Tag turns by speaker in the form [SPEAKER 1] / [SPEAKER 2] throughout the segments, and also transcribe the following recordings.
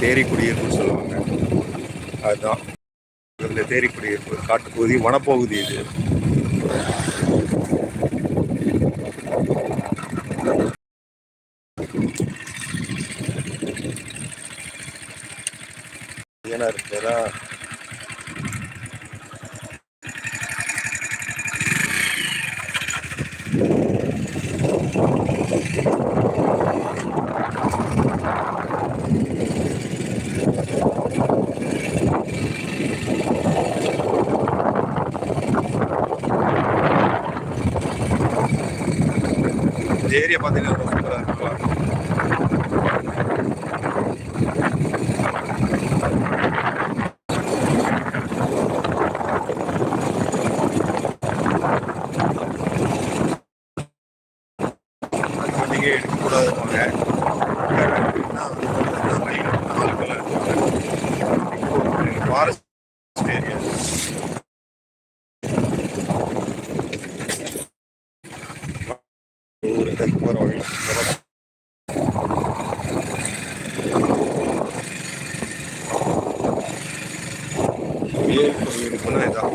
[SPEAKER 1] தேரி குடியிருப்புன்னு சொல்லுவாங்க. அதுதான். இந்த தேரி குடியிருப்பு காட்டுப்பகுதி வனப்பகுதி இது. ஏன்னா இருக்குதா இந்த ஏரியா பார்த்தீங்கன்னா ரொம்ப சூப்பராக இருக்கும் நீங்க எடுக்கக்கூடாது போங்க ஃபாரஸ்ட் ஏரியா ஊருக்கு போகிற வழி இருக்குன்னா இதான்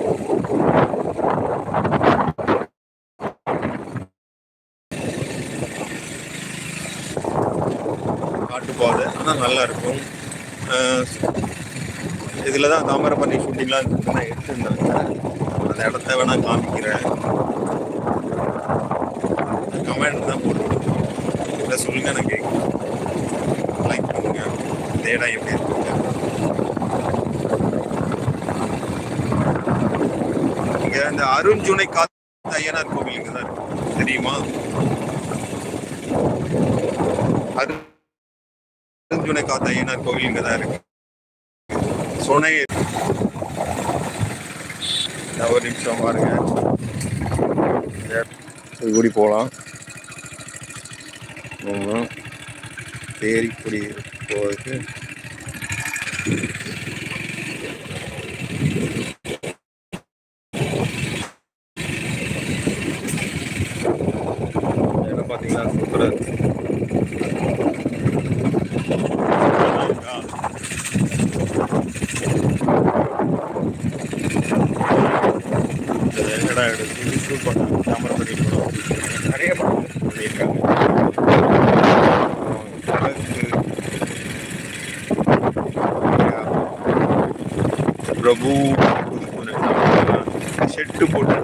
[SPEAKER 1] காட்டுப்பாதை. ஆனால் நல்லா இருக்கும் இதில் தான் தாமிரபரணி ஷூட்டிங்லாம் எடுத்துருந்தாங்க அந்த இடத்த வேணால் காமிக்கிறேன். கமெண்ட் தான் போட்டுருக்கோம் இல்லை சொல்லுங்க நான் கேட்குறேன் லைக் பண்ணுங்க. இந்த இடம் எப்படி இருக்குங்க இங்கே இந்த அருண்ஜுனை காத்த ஐயனார் கோவிலுக்கு தான் இருக்கும் தெரியுமா? அருண்ஜுனை காத்த ஐயனார் கோவில் இங்கே தான் இருக்கு சுனை ஒரு நிமிஷம் பாருங்க. இது கூடி போகலாம் ஆமாம் தேரி குடி போகிறதுக்கு இடம் பார்த்தீங்களா? சூப்பராக இருக்கு. இந்த இடம் எடுத்து ஷூட் பண்ணாங்க தாமிரபரணி படம் நிறைய படம் பண்ணியிருக்காங்க பிரபு செட்டு போட்டு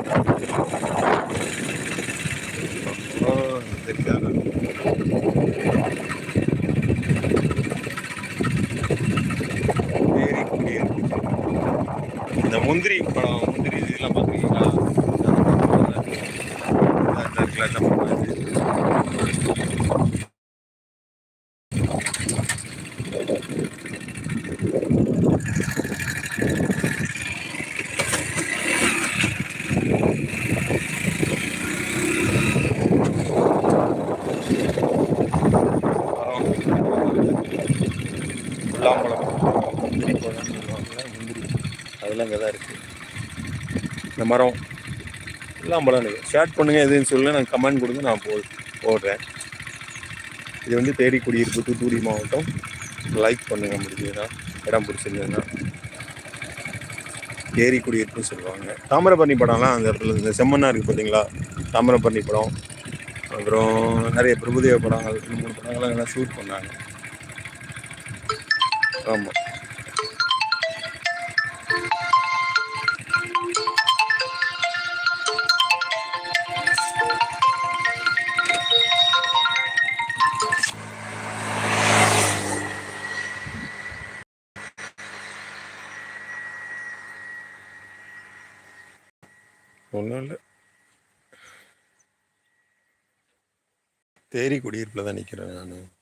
[SPEAKER 1] தெரியாத ஏரி குடியிருக்கு இந்த முந்திரி பழம் முந்திரி இதெல்லாம் பார்த்துருக்கீங்களா அந்த இருக்குல்ல, என்ன பண்ணுவாங்க முல்லாம்பழம் முந்திரி பழம் சொல்லுவாங்கல்ல முந்திரி அங்கே தான் இருக்குது இந்த மரம் எல்லாம் பலம் இருக்குது ஷேர் பண்ணுங்கள் எதுன்னு சொல்லுங்கள் நான் கமெண்ட் கொடுங்க நான் போ போடுறேன். இது வந்து தேடி குடியிருப்பு தூத்துக்குடி மாவட்டம். லைக் பண்ணுங்கள் முடிஞ்சதுன்னா இடம் பிடிச்சிருந்ததுன்னா. ஏரி குடியிருப்புன்னு சொல்லுவாங்க. தாமிரபரணி படம்லாம் அந்த இடத்துல இந்த செம்மண்ணா இருக்குது பார்த்தீங்களா தாமிரபரணி படம். அப்புறம் நிறைய பிரபுதேவ படங்கள் ரெண்டு மூணு படங்கள்லாம் எல்லாம் ஷூட் பண்ணாங்க. ஆமாம் ஒன்றும் இல்லை. தேரி குடியிருப்பில் தான் நிற்கிறேன் நான்.